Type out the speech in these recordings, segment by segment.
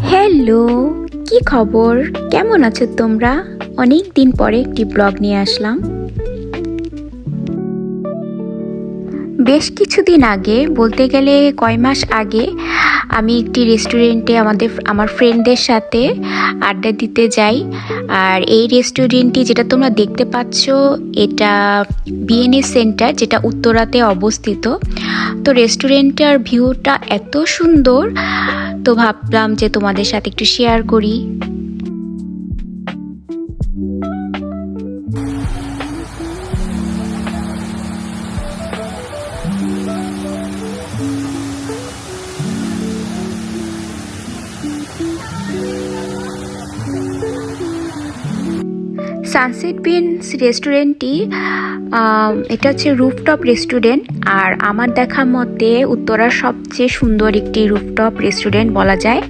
Hello কি খবর? কেমন আছো তোমরা? অনেক দিন পরে একটি ব্লগ নিয়ে আসলাম। বেশ কিছুদিন আগে, বলতে গেলে কয় মাস আগে, আমি একটি রেস্টুরেন্টে আমাদের, আমার ফ্রেন্ডদের সাথে আড্ডা দিতে যাই। আর এই রেস্টুরেন্টটি যেটা তোমরা দেখতে পাচ্ছ, এটা বিএনএ সেন্টার যেটা উত্তরাতে অবস্থিত। তো রেস্টুরেন্টটার ভিউটা এত সুন্দর, তো ভাবলাম যে তোমাদের সাথে একটু শেয়ার করি। সানসেট বিনস রেস্টুরেন্টটি এটা হচ্ছে রুফটপ রেস্টুরেন্ট আর আমার দেখা মতে উত্তরার সবচেয়ে সুন্দর একটি রুফটপ রেস্টুরেন্ট বলা যায়।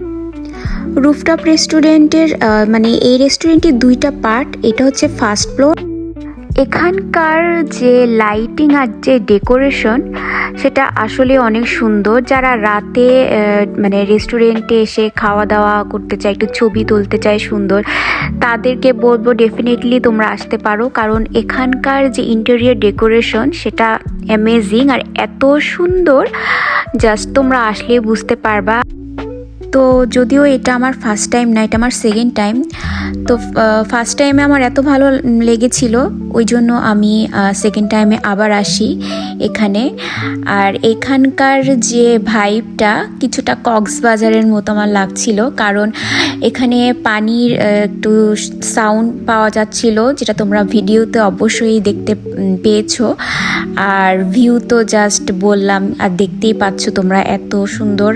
রুফটপ রেস্টুরেন্টের মানে এই রেস্টুরেন্টের দুইটা পার্ট এটা হচ্ছে ফার্স্ট ফ্লোর এখানকার যে লাইটিং আর যে ডেকোরেশন সেটা আসলে অনেক সুন্দর। যারা রাতে মানে রেস্টুরেন্টে এসে খাওয়া দাওয়া করতে চায়, একটু ছবি তুলতে চায় সুন্দর, তাদেরকে বলব ডেফিনেটলি তোমরা আসতে পারো। কারণ এখানকার যে ইন্টেরিয়ার ডেকোরেশন সেটা অ্যামেজিং আর এত সুন্দর জাস্ট তোমরা আসলেই বুঝতে পারবা। তো যদিও এটা আমার ফার্স্ট টাইম না, এটা আমার সেকেন্ড টাইম তো ফার্স্ট টাইমে আমার এত ভালো লেগেছিল ওই জন্য আমি সেকেন্ড টাইমে আবার আসি এখানে। আর এখানকার যে ভাইবটা কিছুটা কক্সবাজারের মতো আমার লাগছিল। কারণ এখানে পানির একটু সাউন্ড পাওয়া যাচ্ছিল, যেটা তোমরা ভিডিওতে অবশ্যই দেখতে পেয়েছ। আর ভিউ তো জাস্ট বললাম, আর দেখতেই পাচ্ছ তোমরা এত সুন্দর।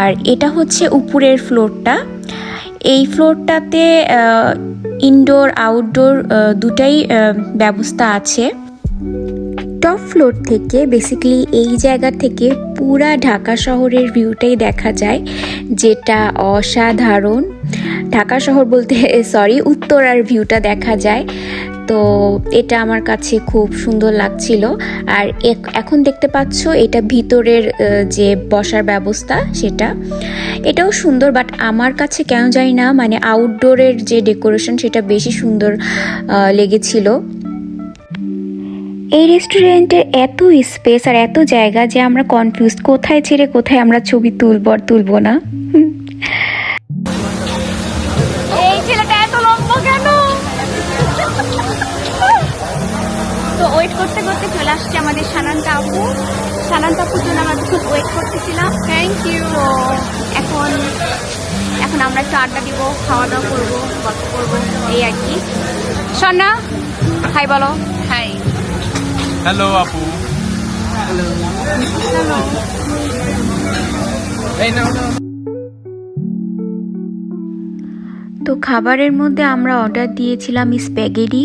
আর এটা হচ্ছে উপরের ফ্লোরটা এই ফ্লোরটাতে ইনডোর আউটডোর দুটাই ব্যবস্থা আছে। টপ ফ্লোর থেকে বেসিক্যালি এই জায়গা থেকে পুরা ঢাকা শহরের ভিউটাই দেখা যায়, যেটা অসাধারণ। ঢাকা শহর বলতে সরি উত্তরার ভিউটা দেখা যায়। তো এটা আমার কাছে খুব সুন্দর লাগছিল। আর এখন দেখতে পাচ্ছ এটা ভিতরের যে বসার ব্যবস্থা সেটা। এটাও সুন্দর বাট আমার কাছে কেন জানি না মানে আউটডোরের যে ডেকোরেশন সেটা বেশি সুন্দর লেগেছিল। এই রেস্টুরেন্টের এত স্পেস আর এত জায়গা যে আমরা কনফিউজ কোথায় ছেড়ে কোথায় আমরা ছবি তুলব আর তুলবো না? ওয়েট করতে করতে চলে আসছে আমাদের সানান্তা আপু। সানান্তা আপুর জন্য আমরা খুব ওয়েট করতেছিলাম। থ্যাংক ইউ তো এখন এখন আমরা একটু আড্ডা দিব খাওয়া দাওয়া করব গল্প করব এই আর কি। সন্না হাই বলো। হাই হ্যালো আপু। এই নাও। তো খাবারের মধ্যে আমরা অর্ডার দিয়েছিলাম স্প্যাগেটি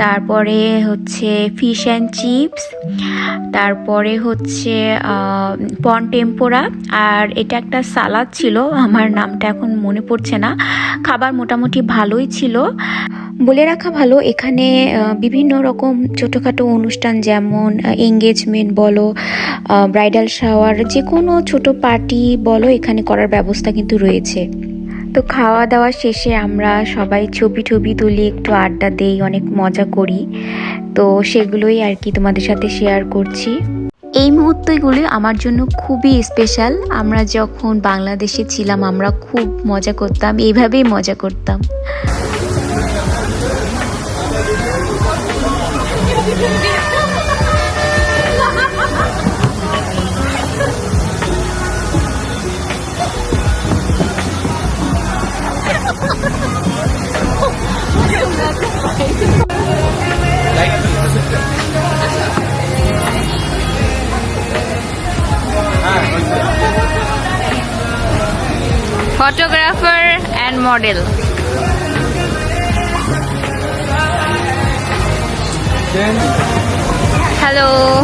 তারপরে হচ্ছে ফিশ অ্যান্ড চিপস তারপরে হচ্ছে পন টেম্পোরা আর এটা একটা সালাদ ছিল, আমার নামটা এখন মনে পড়ছে না। খাবার মোটামুটি ভালোই ছিল। বলে রাখা ভালো, এখানে বিভিন্ন রকম ছোটোখাটো অনুষ্ঠান যেমন এঙ্গেজমেন্ট বলো ব্রাইডাল শাওয়ার যে কোনো ছোটো পার্টি বলো, এখানে করার ব্যবস্থা কিন্তু রয়েছে। তো খাওয়া দাওয়া শেষে আমরা সবাই ছবি টবি তুলি, একটু আড্ডা দেই, অনেক মজা করি। তো সেগুলোই আর কি তোমাদের সাথে শেয়ার করছি। এই মুহূর্তগুলি আমার জন্য খুবই স্পেশাল আমরা যখন বাংলাদেশে ছিলাম, আমরা খুব মজা করতাম, এইভাবেই মজা করতাম। Photographer and model Hello.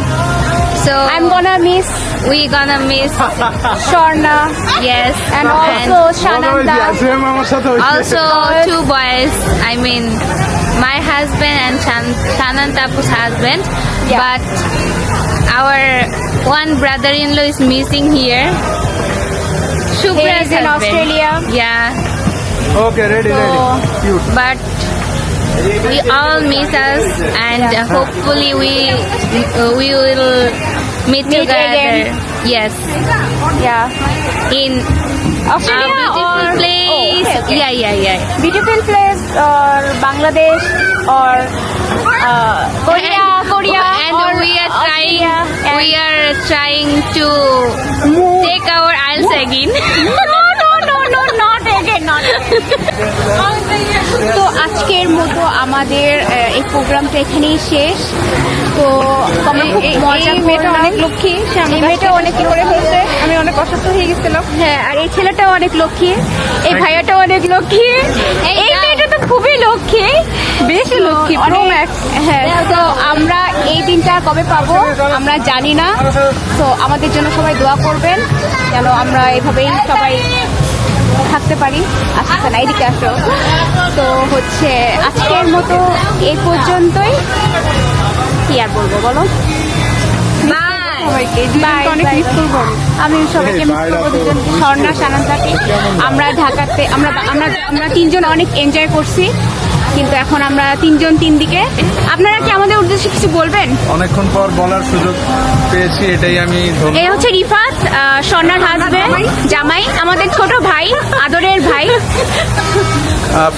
So I'm gonna miss we gonna miss Shorna yes and also Shananda. Same আমার সাথে হয়েছে also two boys. I mean, my husband and Shan- Shanant Tapu's husband. Yeah. But our one brother-in-law is missing here. Shubhra He is in Australia. Yeah, Okay, ready, So- ready. Cute. but we all miss us, and uh, hopefully we uh, we will meet, Meet together. again. Yes, Yeah. in a Australia beautiful or place. Oh, okay, okay. Yeah, yeah, yeah. Beautiful place or Bangladesh or uh, Korea, and, Korea and or we are trying we are trying to move. take our IELTS again. no, no, no, no, not again, not তো আজকের মতো আমাদের এই প্রোগ্রামটা এখানেই শেষ। তো। অনেক লক্ষ্মী এই মেয়েটা অনেক কি করে ফেলছে। আমি অনেক অসুস্থ হয়ে গেছিলাম। হ্যাঁ আর এই ছেলেটাও অনেক লক্ষ্মী। এই ভাইয়াটাও অনেক লক্ষ্মী। এই খুবই লক্ষ্মী। বেশি লক্ষ্মী অনেক- প্রো ম্যাক্স হ্যাঁ তো আমরা এই দিনটা কবে পাবো আমরা জানি না। তো আমাদের জন্য সবাই দোয়া করবেন যেন আমরা এভাবেই সবাই থাকতে পারি। আচ্ছা না এদিকে আসো। তো হচ্ছে আজকের মতো এই পর্যন্তই। কি আর বলব বলো. সবাইকে দুজনকে অনেক মিস bye. আমি। সবাইকে মিস করব দুজন। স্বর্ণা সানান্তাকে আমরা ঢাকাতে আমরা আমরা আমরা তিনজন অনেক এনজয় করছি। কিন্তু এখন আমরা তিনজন তিন দিকে আপনারা কি আমাদের উদ্দেশ্যে কিছু বলবেন? অনেকক্ষণ পর বলার সুযোগ পেয়েছি এটাই আমি এই হচ্ছে রিফাত স্বর্ণার হাজবেন্ড জামাই। আমাদের ছোট ভাই আদরের ভাই।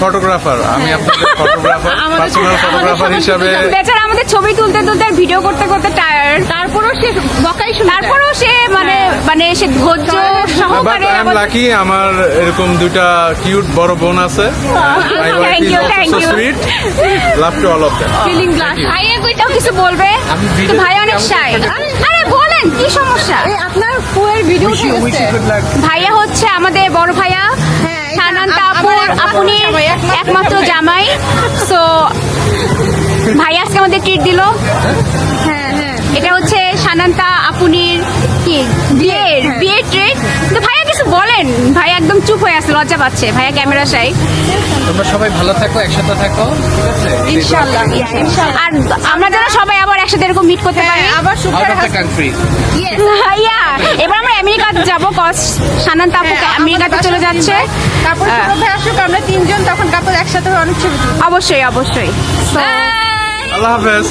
ফটোগ্রাফার আমি আপনাদের ফটোগ্রাফার পার্সোনাল ফটোগ্রাফার হিসাবে বেচারা আমাদের ছবি তুলতে তুলতে ভিডিও করতে করতে টায়ার্ড তারপরও সে বকাই তারপরেও সে মানে সে ধৈর্য সহকারে আই এম লাকি আমার এরকম দুইটা কিউট বড় বোন আছে। Also thank so you. Sweet love to all of them feeling glass ভাইয়া কইটাও কিছু বলবে? তো ভাই অনেক শাই আরে বলেন কি সমস্যা? আপনার ফুয়ের ভিডিও ইউ ইউ ভাইয়া হচ্ছে আমাদের বড় ভাইয়া। হ্যাঁ, সানান্তা আপুর আমার একমাত্র জামাই, সো ভাইয়া আজকে আমাদের ট্রিট দিল। হ্যাঁ হ্যাঁ। এটা হচ্ছে সানান্তা আপুনির কি বিয়ের হ্যাঁ। বিয়ের ট্রিট তো ভাইয়া কিছু বলেন। ভাইয়া একদম চুপ হয়ে আছে লজ্জা পাচ্ছে। ভাইয়া ক্যামেরা সাই। তোমরা সবাই ভালো থাকো একসাথে থাকো ঠিক আছে? ইনশাআল্লাহ আর আমরা যেন সবাই আবার একসাথে এরকম মিট করতে পারি। হ্যাঁ, আবার আউট সুপার কান্ট্রি ইয়া এবার আমরা আমেরিকাতে যাব কজ সানান্তা আপু হ্যাঁ, আমেরিকাতে চলে যাচ্ছে। তারপর হ্যাঁ। ভাই আসুক আমরা তিনজন তখন কাপড় একসাথে অনেক ছবি অবশ্যই অবশ্যই। আল্লাহ হাফেজ।